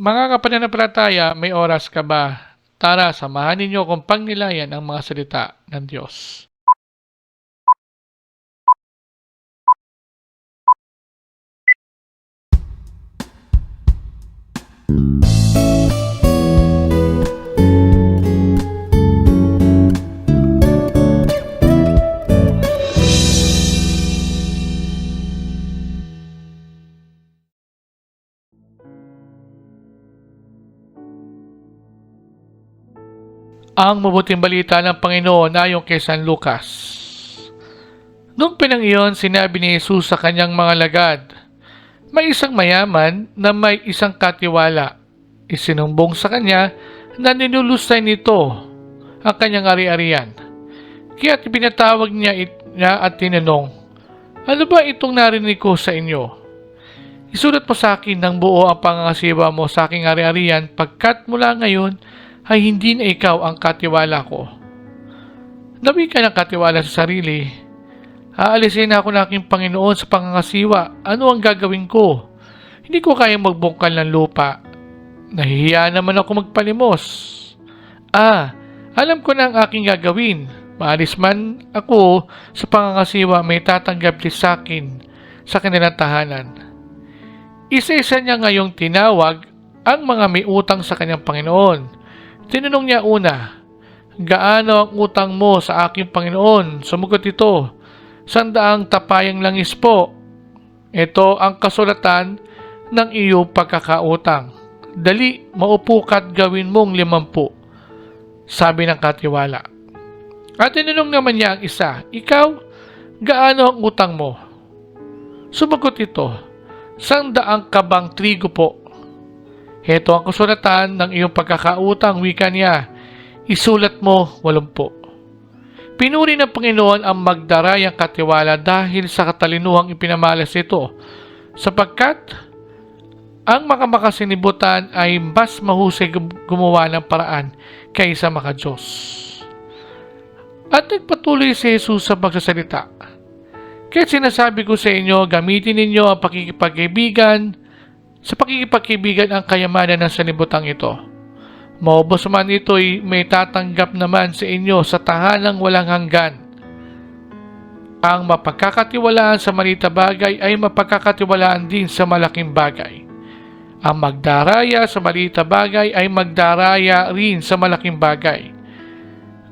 Mga kapananampalataya, may oras ka ba? Tara, samahan ninyo kung pagnilayan ang mga salita ng Diyos. Ang mabuting balita ng Panginoon ayon kay San Lucas. Noong pinang iyon, sinabi ni Jesus sa kanyang mga lagad, May isang mayaman na may isang katiwala. Isinumbong sa kanya na ninulusay nito ang kanyang ari-arian. Kaya pinatawag niya, it, niya at tinanong, Ano ba itong narinig ko sa inyo? Isulat mo sa akin ng buo ang pangangasiwa mo sa aking ari-arian pagkat mula ngayon ay hindi na ikaw ang katiwala ko. Nabi ka ng katiwala sa sarili. Aalisin ako ng aking Panginoon sa pangangasiwa. Ano ang gagawin ko? Hindi ko kayang magbungkal ng lupa. Nahihiya naman ako magpalimos. Ah, alam ko na ang aking gagawin. Maalis man ako sa pangangasiwa may tatanggap din sa akin sa kanilang tahanan. Isa-isa niya ngayong tinawag ang mga may utang sa kanyang Panginoon. Tinanong niya una, Gaano ang utang mo sa aking Panginoon? Sumugot ito, Sandaang tapayang langis po. Ito ang kasulatan ng iyong pagkakautang. Dali, maupo ka't gawin mong limampu. Sabi ng katiwala. At tinanong naman niya ang isa, Ikaw, gaano ang utang mo? Sumagot ito, Sandaang kabang trigo po. Heto ang kasulatan ng iyong pagkakautang, wika niya. Isulat mo, walumpo. Pinuri ng Panginoon ang magdarayang katiwala dahil sa katalinuhang ipinamalas ito, sapagkat ang makamakasinibutan ay mas mahusay gum- gumawa ng paraan kaysa makajos. At nagpatuloy si Jesus sa pagsasalita. Kaya sinasabi ko sa inyo, gamitin ninyo ang pakikipagkaibigan sa pakikipagkaibigan ang kayamanan ng sanibutang ito. Maubos man ito'y may tatanggap naman sa inyo sa tahanang walang hanggan. Ang mapagkakatiwalaan sa malita bagay ay mapagkakatiwalaan din sa malaking bagay. Ang magdaraya sa malita bagay ay magdaraya rin sa malaking bagay.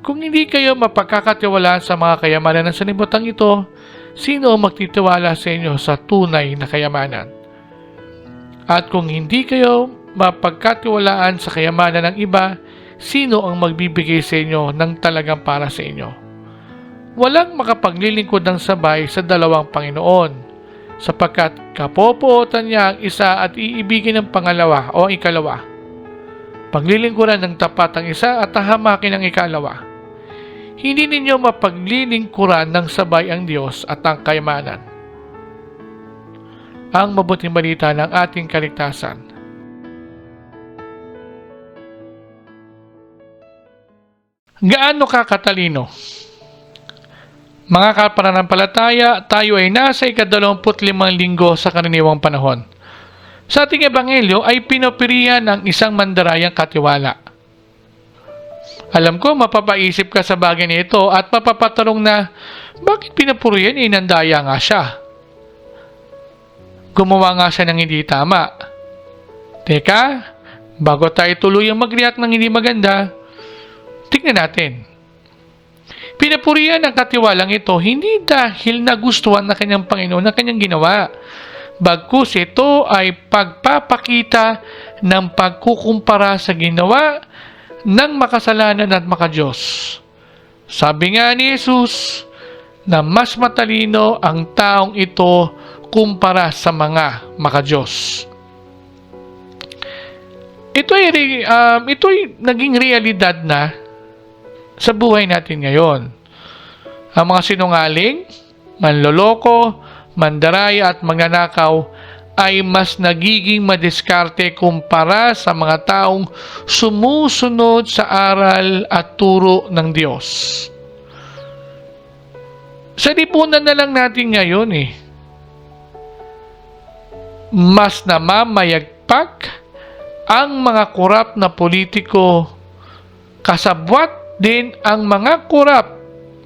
Kung hindi kayo mapagkakatiwalaan sa mga kayamanan ng sanibutang ito, sino ang magtitiwala sa inyo sa tunay na kayamanan? At kung hindi kayo mapagkatiwalaan sa kayamanan ng iba, sino ang magbibigay sa inyo ng talagang para sa inyo? Walang makapaglilingkod ng sabay sa dalawang Panginoon, sapagkat kapopootan niya ang isa at iibigin ang pangalawa o ikalawa. Paglilingkuran ng tapat ang isa at tahamakin ang ikalawa. Hindi ninyo mapaglilingkuran ng sabay ang Diyos at ang kayamanan ang mabuting balita ng ating kaligtasan. Gaano ka katalino? Mga kapananampalataya, tayo ay nasa ikadalawamput limang linggo sa karaniwang panahon. Sa ating ebanghelyo ay pinopirihan ng isang mandarayang katiwala. Alam ko, mapapaisip ka sa bagay na ito at mapapatanong na, bakit pinapurihan? Inandaya nga siya gumawa nga siya ng hindi tama. Teka, bago tayo tuluyang mag-react ng hindi maganda, tignan natin. Pinapurihan ng katiwalang ito hindi dahil nagustuhan na kanyang Panginoon na kanyang ginawa. Bagkus ito ay pagpapakita ng pagkukumpara sa ginawa ng makasalanan at makajos. Sabi nga ni Jesus na mas matalino ang taong ito kumpara sa mga makajos. Ito ay, um, ito naging realidad na sa buhay natin ngayon. Ang mga sinungaling, manloloko, mandaraya at magnanakaw ay mas nagiging madiskarte kumpara sa mga taong sumusunod sa aral at turo ng Diyos. Sa lipunan na lang natin ngayon eh mas namamayagpag ang mga korap na politiko, kasabwat din ang mga korap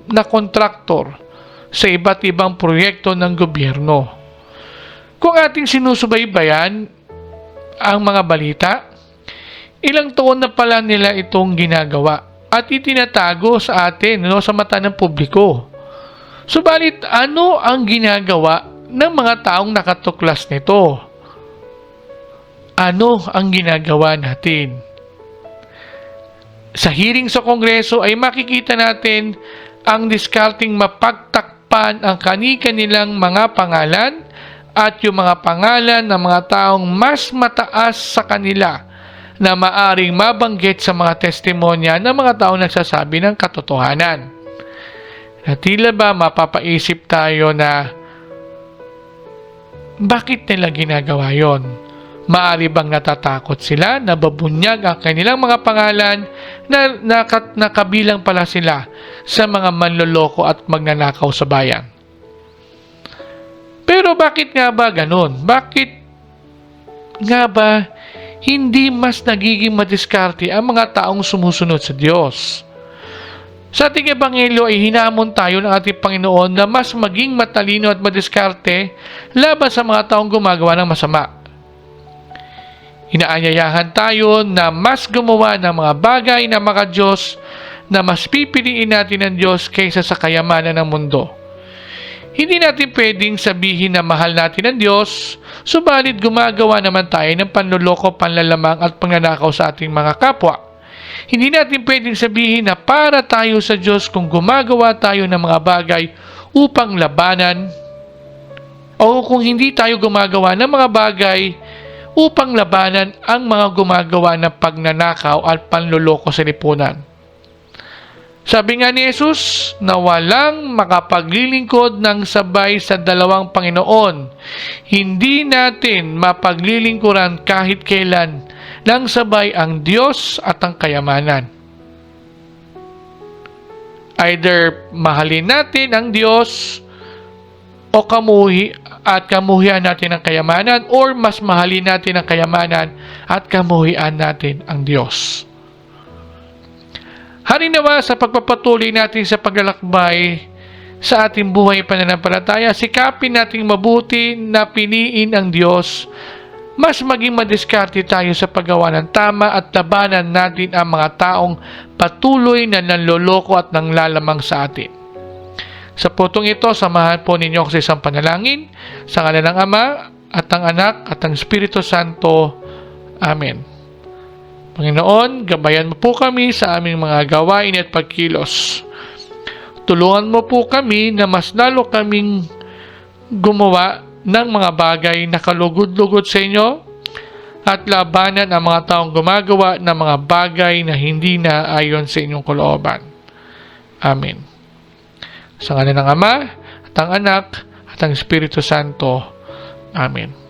na kontraktor sa iba't ibang proyekto ng gobyerno. Kung ating sinusubaybayan ang mga balita, ilang taon na pala nila itong ginagawa at itinatago sa atin no, sa mata ng publiko. Subalit ano ang ginagawa ng mga taong nakatuklas nito? Ano ang ginagawa natin? Sa hearing sa Kongreso ay makikita natin ang discarding mapagtakpan ang kani-kanilang mga pangalan at yung mga pangalan ng mga taong mas mataas sa kanila na maaring mabanggit sa mga testimonya ng mga taong nagsasabi ng katotohanan. Na tila ba mapapaisip tayo na bakit nila ginagawa yon? Maari bang natatakot sila na babunyag ang kanilang mga pangalan na nakat nakabilang pala sila sa mga manloloko at magnanakaw sa bayan? Pero bakit nga ba ganun? Bakit nga ba hindi mas nagiging madiskarte ang mga taong sumusunod sa Diyos? Sa ating ebanghelyo ay hinamon tayo ng ating Panginoon na mas maging matalino at madiskarte laban sa mga taong gumagawa ng masama. Inaanyayahan tayo na mas gumawa ng mga bagay na maka Diyos na mas pipiliin natin ng Diyos kaysa sa kayamanan ng mundo. Hindi natin pwedeng sabihin na mahal natin ang Diyos, subalit gumagawa naman tayo ng panluloko, panlalamang at pangnanakaw sa ating mga kapwa. Hindi natin pwedeng sabihin na para tayo sa Diyos kung gumagawa tayo ng mga bagay upang labanan o kung hindi tayo gumagawa ng mga bagay upang labanan ang mga gumagawa ng pagnanakaw at panluloko sa lipunan. Sabi nga ni Jesus na walang makapaglilingkod ng sabay sa dalawang Panginoon. Hindi natin mapaglilingkuran kahit kailan ng sabay ang Diyos at ang kayamanan. Either mahalin natin ang Diyos o kamuhi at kamuhian natin ang kayamanan or mas mahalin natin ang kayamanan at kamuhian natin ang Diyos. Harinawa sa pagpapatuloy natin sa paglalakbay sa ating buhay pananampalataya, sikapin nating mabuti na piliin ang Diyos, mas maging madiskarte tayo sa paggawa ng tama at labanan natin ang mga taong patuloy na nanloloko at nanglalamang sa atin. Sa putong ito, samahan po ninyo ako sa isang panalangin sa ngalan ng Ama at ng Anak at ng Espiritu Santo. Amen. Panginoon, gabayan mo po kami sa aming mga gawain at pagkilos. Tulungan mo po kami na mas lalo kaming gumawa ng mga bagay na kalugod-lugod sa inyo at labanan ang mga taong gumagawa ng mga bagay na hindi na ayon sa inyong kalooban. Amen. Sa ngalan ng Ama, at ang Anak, at ang Espiritu Santo. Amen.